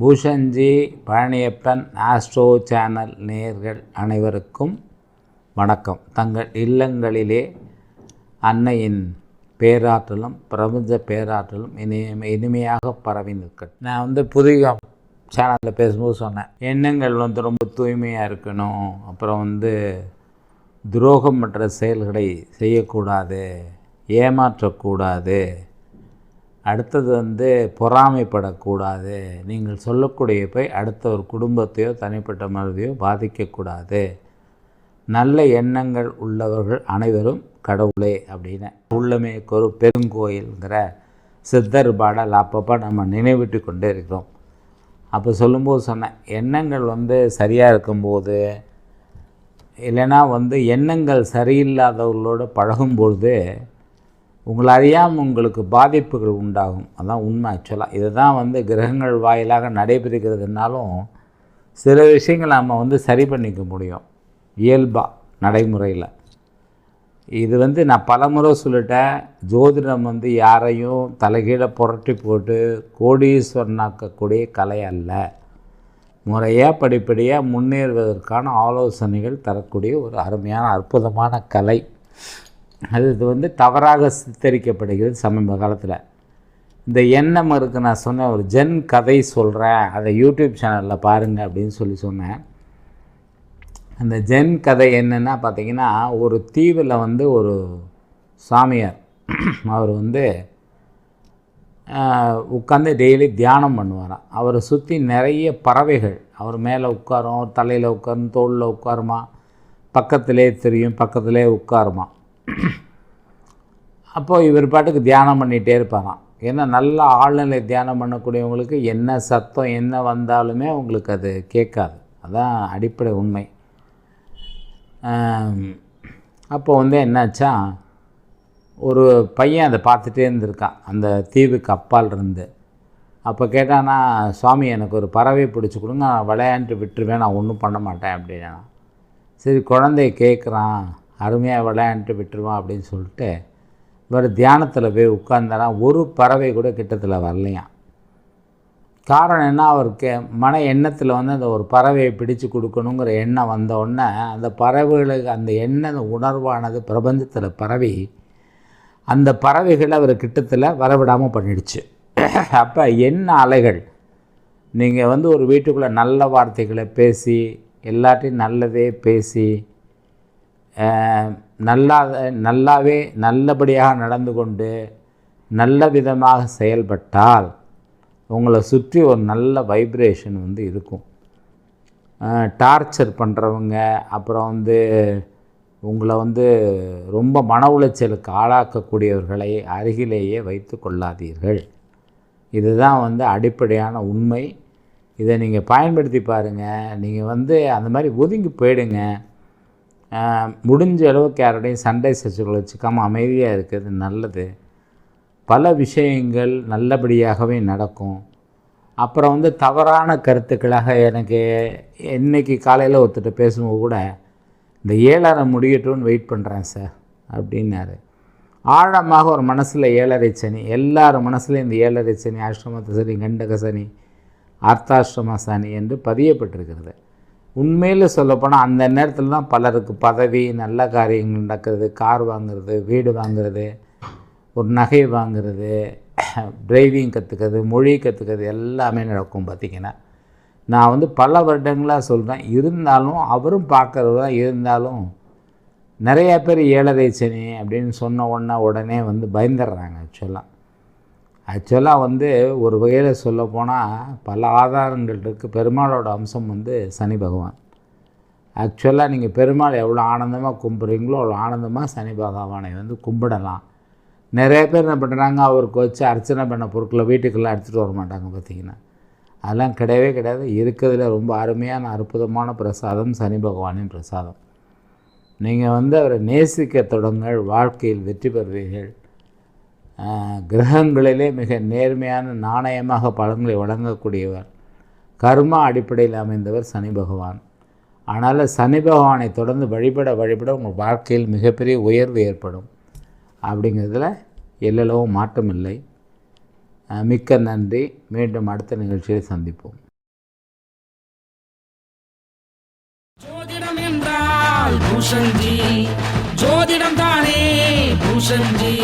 பூஷன்ஜி Palaniappan astro channel நேர்கள் அனைவருக்கும் வணக்கம். தங்கள் இல்லங்களிலே அன்னையின் பேராற்றலும் பிரபஞ்ச பேராற்றலும் இனிய இனிமையாக பரவி நிற்கட்டும். நான் வந்து புதிய சேனலில் பேசும்போது சொன்னேன் எண்ணங்கள் வந்து ரொம்ப தூய்மையாக இருக்கணும். அப்புறம் வந்து துரோகமற்ற செயல்களை செய்யக்கூடாது ஏமாற்றக்கூடாது. அடுத்தது வந்து பொறாமைப்படக்கூடாது. நீங்கள் சொல்லக்கூடிய போய் அடுத்த ஒரு குடும்பத்தையோ தனிப்பட்ட மனதையோ பாதிக்கக்கூடாது. நல்ல எண்ணங்கள் உள்ளவர்கள் அனைவரும் கடவுளே அப்படின்னு. உள்ளமே ஒரு பெருங்கோயில்ங்கிற சித்தர் பாடல் அப்பப்போ நம்ம நினைவிட்டு கொண்டே இருக்கிறோம். அப்போ சொல்லும்போது சொன்னேன் எண்ணங்கள் வந்து சரியாக இருக்கும்போது இல்லைன்னா வந்து எண்ணங்கள் சரியில்லாதவர்களோடு பழகும்பொழுது உங்களை அறியாமல் உங்களுக்கு பாதிப்புகள் உண்டாகும். அதான் உண்மை ஆக்சுவலாக இதுதான் வந்து கிரகங்கள் வாயிலாக நடைபெறுகிறதுனாலும் சில விஷயங்களை நம்ம வந்து சரி பண்ணிக்க முடியும் இயல்பாக நடைமுறையில். இது வந்து நான் பலமுறை சொல்லிட்டேன் ஜோதிடம் வந்து யாரையும் தலைகீழ புரட்டி போட்டு கோடீஸ்வரனாக்கக்கூடிய கலை அல்ல. முறையாக படிப்படியாக முன்னேறுவதற்கான ஆலோசனைகள் தரக்கூடிய ஒரு அருமையான அற்புதமான கலை. அது இது வந்து தவறாக சித்தரிக்கப்படுகிறது சமீப காலத்தில். இந்த எண்ணம் இருக்குது நான் சொன்னேன் ஒரு ஜென் கதை சொல்கிறேன் அதை யூடியூப் சேனலில் பாருங்கள் அப்படின்னு சொல்லி சொன்னேன். அந்த ஜென் கதை என்னென்னா பார்த்தீங்கன்னா ஒரு தீவில் வந்து ஒரு சாமியார். அவர் வந்து உட்காந்து டெய்லி தியானம் பண்ணுவாராம் அவரை சுற்றி நிறைய பறவைகள். அவர் மேலே உட்காரும் அவர் தலையில் உட்காரும் தோளில் உட்காருமா. பக்கத்திலே தெரியும் பக்கத்திலே உட்காருமா. அப்போது இவர் பாட்டுக்கு தியானம் பண்ணிகிட்டே இருப்பாராம். ஏன்னா நல்ல ஆழ்நிலை தியானம் பண்ணக்கூடியவங்களுக்கு என்ன சத்தம் என்ன வந்தாலுமே உங்களுக்கு அது கேட்காது. அதான் அடிப்படை உண்மை. அப்போ வந்து என்னாச்சா ஒரு பையன் அதை பார்த்துட்டே இருந்திருக்கான் அந்த தீவுக்கு அப்பால் இருந்து. அப்போ கேட்டானா சுவாமி எனக்கு ஒரு பறவை பிடிச்சி கொடுங்க நான் விளையாண்டு விட்டுருவேன் நான் ஒன்றும் பண்ண மாட்டேன் அப்படின்னா. சரி குழந்தைய கேட்குறான் அருமையாக விளையாண்டு விட்டுருவான் அப்படின்னு சொல்லிட்டு இவர் தியானத்தில் போய் உட்கார்ந்தாரா ஒரு பறவை கூட கிட்டத்தில் வரலையாம். காரணம் என்ன அவருக்கு? மன எண்ணத்தில் வந்து அந்த ஒரு பறவையை பிடிச்சு கொடுக்கணுங்கிற எண்ணம் வந்தோடனே அந்த பறவைகளுக்கு அந்த எண்ண உணர்வானது பிரபஞ்சத்தில் பரவி அந்த பறவைகளை அவர் கிட்டத்தில் வரவிடாமல் பண்ணிடுச்சு. அப்போ என்ன அலைகள் நீங்கள் வந்து ஒரு வீட்டுக்குள்ளே நல்ல வார்த்தைகளை பேசி எல்லாத்தையும் நல்லதே பேசி நல்லா நல்லாவே நல்லபடியாக நடந்து கொண்டு நல்ல விதமாக செயல்பட்டால் உங்களை சுற்றி ஒரு நல்ல வைப்ரேஷன் வந்து இருக்கும். டார்ச்சர் பண்ணுறவங்க அப்புறம் வந்து உங்களை வந்து ரொம்ப மன உளைச்சலுக்கு ஆளாக்கக்கூடியவர்களை அருகிலேயே வைத்து கொள்ளாதீர்கள். இதுதான் வந்து அடிப்படையான உண்மை. இதை நீங்கள் பயன்படுத்தி பாருங்கள் நீங்கள் வந்து அந்த மாதிரி ஒதுங்கி போயிடுங்க. முடிஞ்ச அளவுக்கு யாரோடையும் சண்டை சச்சுக்களை வச்சுக்காமல் அமைதியாக இருக்கிறது நல்லது. பல விஷயங்கள் நல்லபடியாகவே நடக்கும். அப்புறம் வந்து தவறான கருத்துக்களாக எனக்கு இன்றைக்கி காலையில் ஒருத்தர் பேசும்போது கூட இந்த ஏழரை முடியட்டும்னு வெயிட் பண்ணுறேன் சார் அப்படின்னாரு. ஆழமாக ஒரு மனசில் ஏழரை சனி எல்லார் மனசுலையும் இந்த ஏழரை சனி அஷ்டமத்த சனி கண்டக சனி அர்த்தாசிரம சனி என்று பதியப்பட்டிருக்கிறது. உண்மையில் சொல்லப்போனால் அந்த நேரத்தில் தான் பலருக்கு பதவி நல்ல காரியங்கள் நடக்கிறது கார் வாங்குறது வீடு வாங்குறது ஒரு நகை வாங்குறது டிரைவிங் கற்றுக்கிறது மொழி கற்றுக்கிறது எல்லாமே நடக்கும் பார்த்திங்கன்னா. நான் வந்து பல வருடங்களாக சொல்கிறேன் இருந்தாலும் அவரும் பார்க்குறது தான் இருந்தாலும் நிறையா பேர் ஏழரை சனி அப்படின்னு சொன்ன உடனே உடனே வந்து பயந்துடுறாங்க ஆக்சுவலாக ஆக்சுவலாக வந்து ஒரு வகையில் சொல்ல போனால் பல ஆதாரங்கள் இருக்குது பெருமாளோட அம்சம் வந்து சனி பகவான். ஆக்சுவலாக நீங்கள் பெருமாள் எவ்வளோ ஆனந்தமாக கும்பிட்றீங்களோ அவ்வளோ ஆனந்தமாக சனி பகவானை வந்து கும்பிடலாம். நிறைய பேர் என்ன பண்ணுறாங்க அவருக்கு வச்சு அர்ச்சனை பண்ண பொருட்களை வீட்டுக்குள்ளே அடிச்சுட்டு வர மாட்டாங்க பார்த்திங்கன்னா. அதெல்லாம் கிடையவே கிடையாது. இருக்கிறதுல ரொம்ப அருமையான அற்புதமான பிரசாதம் சனி பகவானின் பிரசாதம். நீங்கள் வந்து அவரை நேசிக்க தொடங்கள் வாழ்க்கையில் வெற்றி பெறுவீர்கள். கிரகங்களிலே மிக நேர்மையான நாணயமாக பலன்களை வழங்கக்கூடியவர். கர்மா அடிப்படையில் அமைந்தவர் சனி பகவான். ஆனால் சனி பகவானை தொடர்ந்து வழிபட வழிபட உங்கள் வாழ்க்கையில் மிகப்பெரிய உயர்வு ஏற்படும். அப்படிங்கிறதுல எல்லளவும் மாற்றமில்லை. மிக்க நன்றி. மீண்டும் அடுத்த நிகழ்ச்சியில் சந்திப்போம். ஜோதிடம் என்றால் பூஷன்ஜி ஜோதிடம் தானே பூஷன்ஜி